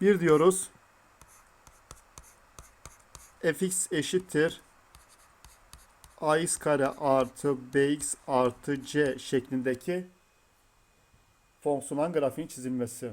1 diyoruz. fx eşittir ax kare artı bx artı c şeklindeki fonksiyonun grafiğin çizilmesi.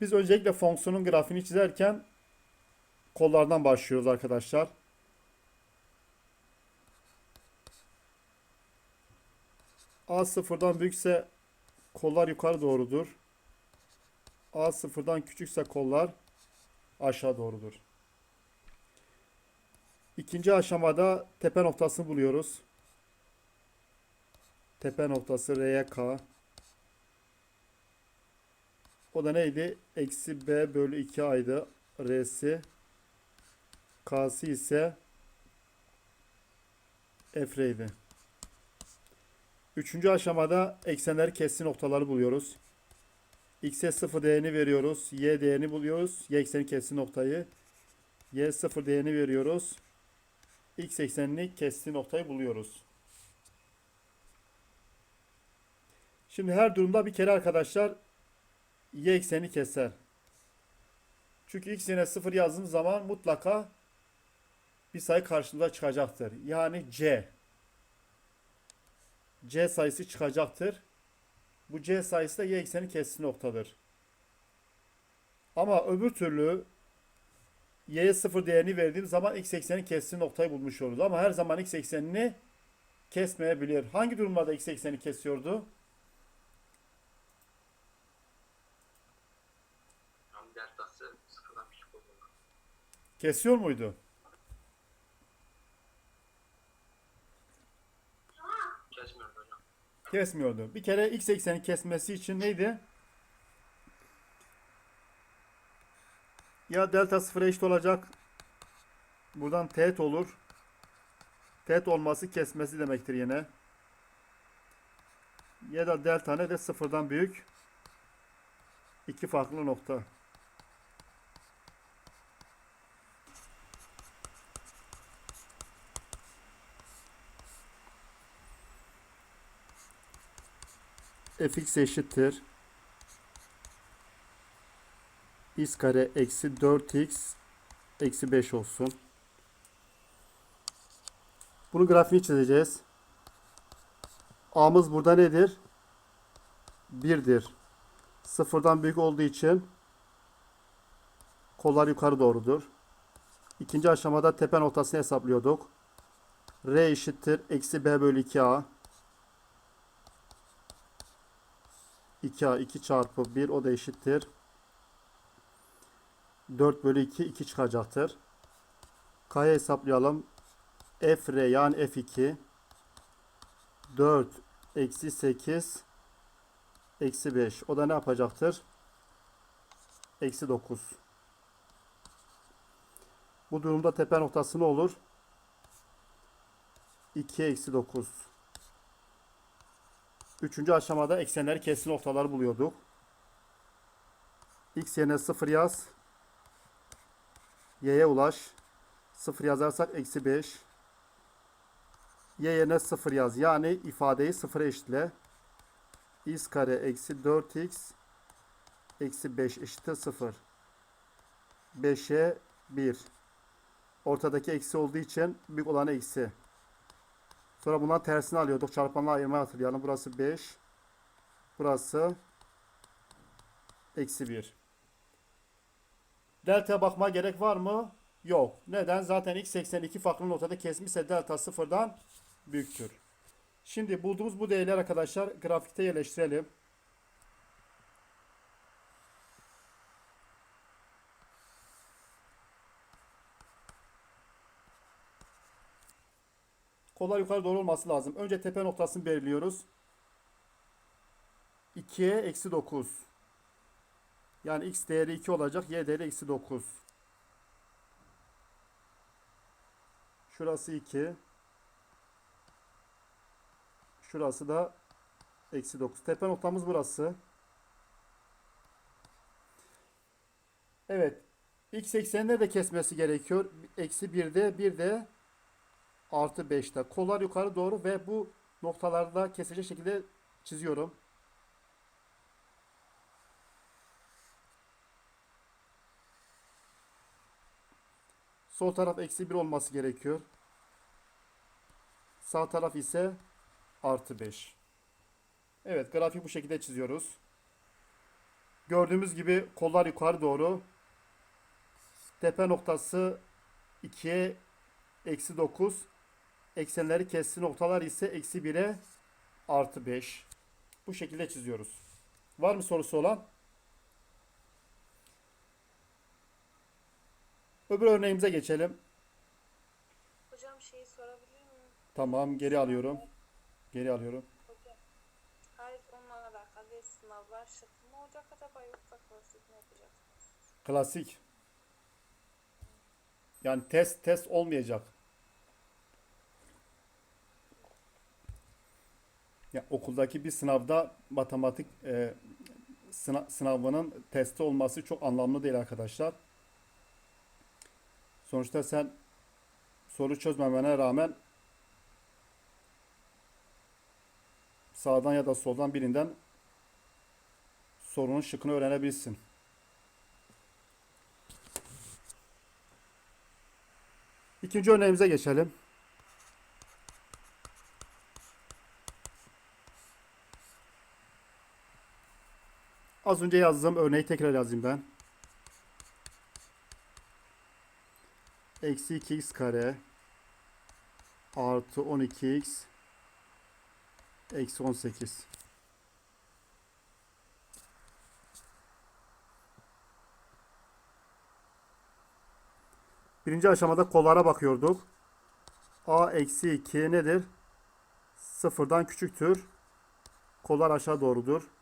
Biz öncelikle fonksiyonun grafiğini çizerken kollardan başlıyoruz arkadaşlar. A sıfırdan büyükse kollar yukarı doğrudur. A sıfırdan küçükse kollar aşağı doğrudur. İkinci aşamada tepe noktasını buluyoruz. Tepe noktası R'ye K. O da neydi? Eksi B bölü 2 aydı. R'si. K'sı ise F R'ydi. Üçüncü aşamada eksenleri kessi noktaları buluyoruz. X'e 0 değerini veriyoruz. Y değerini buluyoruz. Y ekseni kessi noktayı. Y 0 değerini veriyoruz. X eksenini kestiği noktayı buluyoruz. Şimdi her durumda bir kere arkadaşlar y ekseni keser. Çünkü x yerine 0 yazdığım zaman mutlaka bir sayı karşımıza çıkacaktır. Yani c. c sayısı çıkacaktır. Bu c sayısı da y ekseni kestiği noktadır. Ama öbür türlü y'ye 0 değerini verdiğim zaman x ekseni kestiği noktayı bulmuş oluruz. Ama her zaman x eksenini kesmeyebilir. Hangi durumlarda x ekseni kesiyordu? Kesiyor muydu? Kesmiyorum hocam. Kesmiyordu. Bir kere x ekseni kesmesi için neydi? Ya delta sıfıra eşit olacak. Buradan teğet olur. Teğet olması kesmesi demektir yine. Ya da delta ne de sıfırdan büyük. İki farklı nokta. Fx eşittir. x kare eksi 4x eksi 5 olsun. Bunu grafiğini çizeceğiz. A'mız burada nedir? 1'dir. Sıfırdan büyük olduğu için kollar yukarı doğrudur. İkinci aşamada tepe noktasını hesaplıyorduk. R eşittir. Eksi B bölü 2A. 2A 2 çarpı 1 o da eşittir. 4 bölü 2 2 çıkacaktır. K'ya hesaplayalım. F R yani F2 4 eksi 8 eksi 5 o da ne yapacaktır? Eksi 9. Bu durumda tepe noktası ne olur? 2 eksi 9. Üçüncü aşamada eksenleri kesri noktaları buluyorduk. X yerine 0 yaz. Y'ye ulaş. 0 yazarsak eksi 5. Y yerine 0 yaz. Yani ifadeyi 0'a eşitle. x kare eksi 4x eksi 5 eşittir 0. 5'e 1. Ortadaki eksi olduğu için büyük olan eksi. Sonra bundan tersini alıyorduk. Çarpanla ayırmayı hatırlayalım. Burası 5. Burası eksi 1. Delta'ya bakmaya gerek var mı? Yok. Neden? Zaten x 82 farklı noktada kesmişse delta sıfırdan büyüktür. Şimdi bulduğumuz bu değerler arkadaşlar grafikte yerleştirelim. Kollar yukarı doğru olması lazım. Önce tepe noktasını belirliyoruz. 2'ye eksi 9. Yani x değeri 2 olacak. Y değeri eksi 9. Şurası 2. Şurası da eksi 9. Tepe noktamız burası. Evet. X ekseninde de kesmesi gerekiyor. Eksi 1'de bir de artı 5'te. Kollar yukarı doğru ve bu noktalarda kesecek şekilde çiziyorum. Sol taraf eksi 1 olması gerekiyor. Sağ taraf ise artı 5. Evet grafiği bu şekilde çiziyoruz. Gördüğümüz gibi kollar yukarı doğru. Tepe noktası 2'ye eksi 9. Eksenleri kestiği noktalar ise eksi 1'e artı 5. Bu şekilde çiziyoruz. Var mı sorusu olan? Öbür örneğimize geçelim. Hocam şeyi sorabilir miyim? Tamam geri alıyorum. Geri alıyorum. Hocam. Hayır onunla alakalı değil sınavlar şıklı mı olacak acaba yoksa klasik mi yapacaksınız? Klasik. Yani test test olmayacak. Ya okuldaki bir sınavda matematik e, sına- sınavının testi olması çok anlamlı değil arkadaşlar. Sonuçta sen soru çözmemene rağmen sağdan ya da soldan birinden sorunun şıkkını öğrenebilirsin. İkinci örneğimize geçelim. Az önce yazdığım örneği tekrar yazayım ben. Eksi 2x kare artı 12x eksi 18. Birinci aşamada kollara bakıyorduk. A eksi 2 nedir? Sıfırdan küçüktür. Kollar aşağı doğrudur.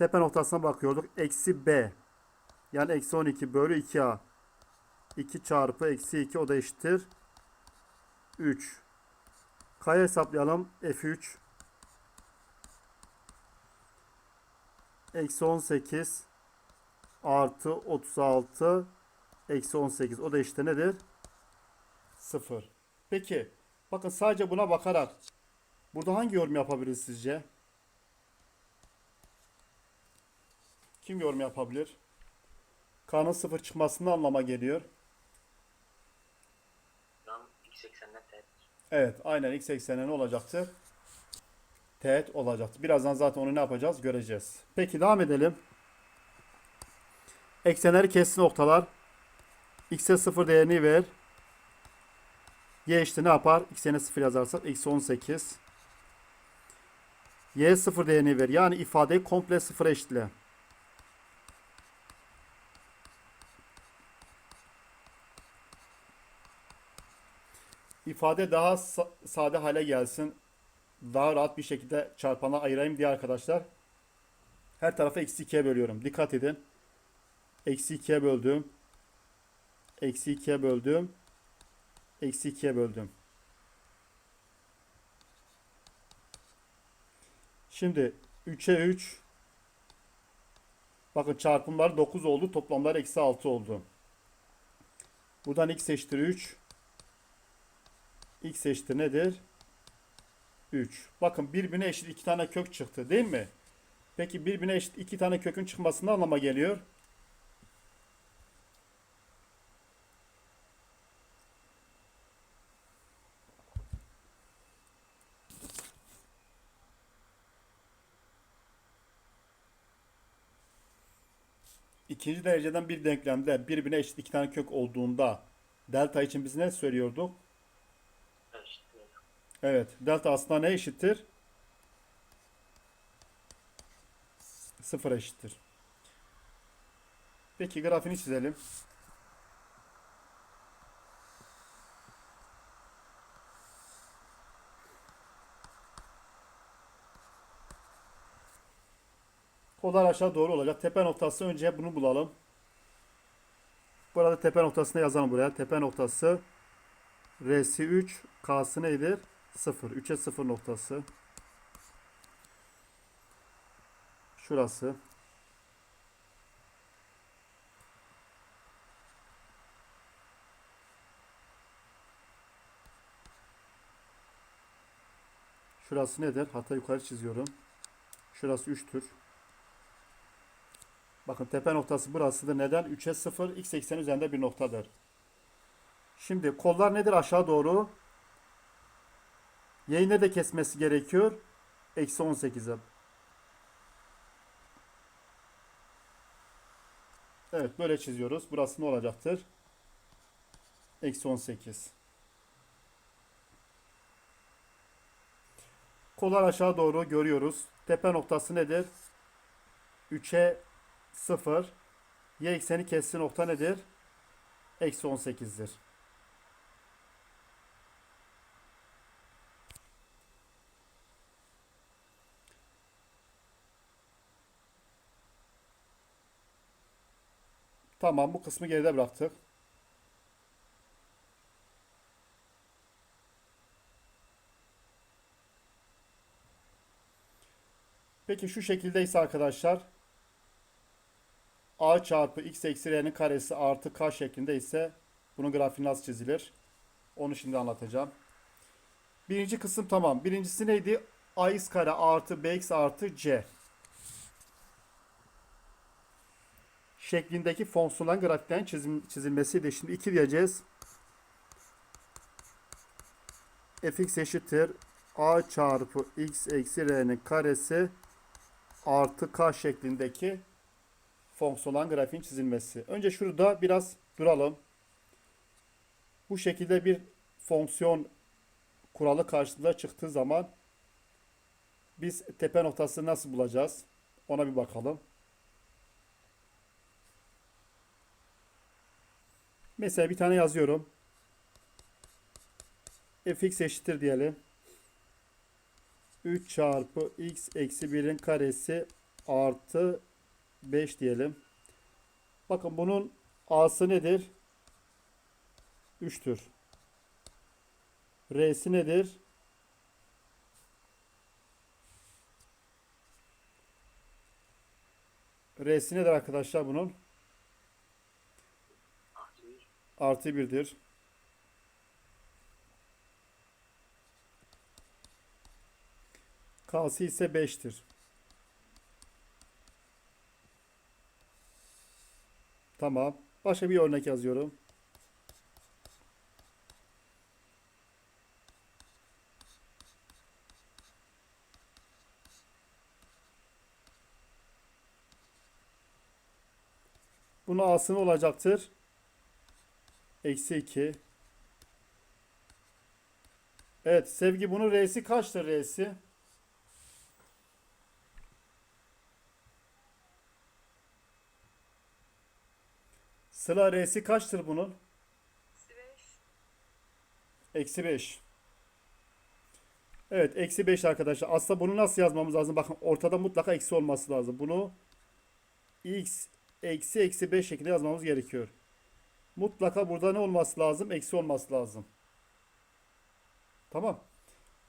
Tepe noktasına bakıyorduk. Eksi B. Yani eksi 12 bölü 2A. 2 çarpı eksi 2 o da eşittir. 3. K'ya hesaplayalım. F3. Eksi 18 artı 36 Eksi 18. O da işte nedir? 0. Peki. Bakın sadece buna bakarak burada hangi yorum yapabiliriz sizce? Kim yorum yapabilir? K'nın 0 çıkmasının anlama geliyor. X. Evet. Aynen x eksenine ne olacaktır? Teğet olacaktır. Birazdan zaten onu ne yapacağız? Göreceğiz. Peki devam edelim. Eksenleri kessin noktalar. X'e 0 değerini ver. Y işte ne yapar? X'e 0 yazarsak eksi 18. Y 0 değerini ver. Yani ifadeyi komple 0 eşitle. İfade daha sa- sade hale gelsin. Daha rahat bir şekilde çarpana ayırayım diye arkadaşlar. Her tarafa eksi 2'ye bölüyorum. Dikkat edin. Eksi 2'ye böldüm. Eksi 2'ye böldüm. Eksi 2'ye böldüm. Şimdi 3'e 3. Bakın çarpımlar 9 oldu. Toplamlar eksi 6 oldu. Buradan x eşittir 3. x eşittir nedir? 3. Bakın birbirine eşit iki tane kök çıktı değil mi? Peki birbirine eşit iki tane kökün çıkması ne anlama geliyor? İkinci dereceden bir denklemde birbirine eşit iki tane kök olduğunda delta için biz ne söylüyorduk? Evet, delta aslında ne eşittir? Sıfır eşittir. Peki grafiğini çizelim. Kollar aşağı doğru olacak. Tepe noktası önce bunu bulalım. Burada tepe noktasını yazalım buraya. Tepe noktası R'si 3, K'sı nedir? 0. 3'e 0 noktası. Şurası. Şurası nedir? Hatta yukarı çiziyorum. Şurası 3'tür. Bakın tepe noktası burasıdır. Neden? 3'e 0 x eksen üzerinde bir noktadır. Şimdi kollar nedir aşağı doğru? Y'yi ne de kesmesi gerekiyor? Eksi 18'e. Evet böyle çiziyoruz. Burası ne olacaktır? Eksi 18. Kollar aşağı doğru görüyoruz. Tepe noktası nedir? 3'e 0. Y ekseni kestiği nokta nedir? Eksi 18'dir. Tamam bu kısmı geride bıraktık. Peki şu şekildeyse arkadaşlar a çarpı x eksi r'nin karesi artı k şeklinde ise bunun grafiği nasıl çizilir? Onu şimdi anlatacağım. Birinci kısım tamam. Birincisi neydi? ax kare artı bx artı c şeklindeki fonksiyonların grafiklerin çizim, çizilmesiydi. Şimdi 2 diyeceğiz. fx eşittir a çarpı x eksi r'nin karesi artı k şeklindeki fonksiyonların grafiğin çizilmesi. Önce şurada biraz duralım. Bu şekilde bir fonksiyon kuralı karşımıza çıktığı zaman biz tepe noktasını nasıl bulacağız? Ona bir bakalım. Mesela bir tane yazıyorum. fx eşittir diyelim. 3 çarpı x eksi 1'in karesi artı 5 diyelim. Bakın bunun a'sı nedir? 3'tür. R'si nedir? R'si nedir arkadaşlar bunun? Artı bir. Artı 1'dir. K'sı ise 5'tir. Tamam. Başka bir örnek yazıyorum. Bunun A'sı ne olacaktır? Eksi 2. Evet sevgi bunun R'si kaçtır R'si? Sıla R'si kaçtır bunun? Eksi 5. Eksi 5. Evet eksi 5 arkadaşlar. Aslında bunu nasıl yazmamız lazım? Bakın ortada mutlaka eksi olması lazım. Bunu x eksi eksi 5 şeklinde yazmamız gerekiyor. Mutlaka burada ne olması lazım? Eksi olması lazım. Tamam.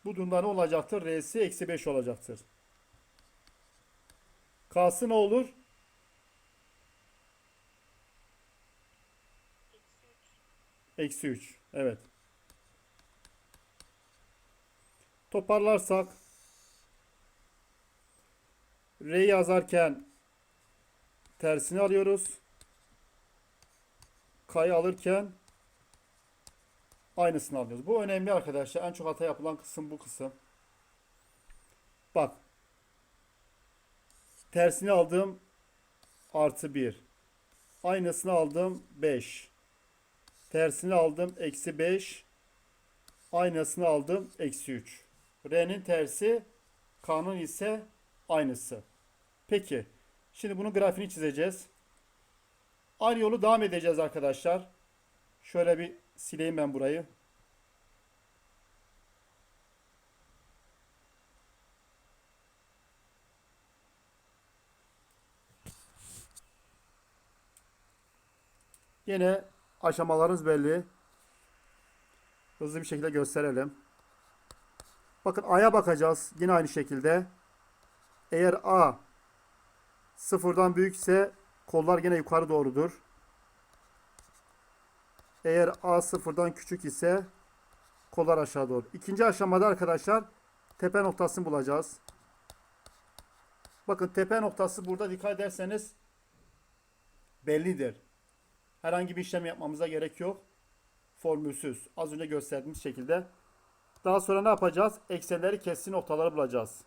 Bu durumda ne olacaktır? R'si eksi 5 olacaktır. K'sı ne olur? Eksi 3. Eksi 3. Evet. Toparlarsak R yazarken tersini alıyoruz. K'yı alırken aynısını alıyoruz. Bu önemli arkadaşlar. En çok hata yapılan kısım bu kısım. Bak. Tersini aldım artı 1. Aynısını aldım 5. Tersini aldım eksi 5. Aynısını aldım eksi 3. R'nin tersi K'nın ise aynısı. Peki. Şimdi bunun grafiğini çizeceğiz. Aynı yolu devam edeceğiz arkadaşlar. Şöyle bir sileyim ben burayı. Yine aşamalarımız belli. Hızlı bir şekilde gösterelim. Bakın A'ya bakacağız. Yine aynı şekilde. Eğer A sıfırdan büyükse kollar yine yukarı doğrudur. Eğer A sıfırdan küçük ise kollar aşağı doğru. İkinci aşamada arkadaşlar tepe noktasını bulacağız. Bakın tepe noktası burada dikkat ederseniz bellidir. Herhangi bir işlem yapmamıza gerek yok. Formülsüz. Az önce gösterdiğimiz şekilde. Daha sonra ne yapacağız? Eksenleri keskin noktaları bulacağız.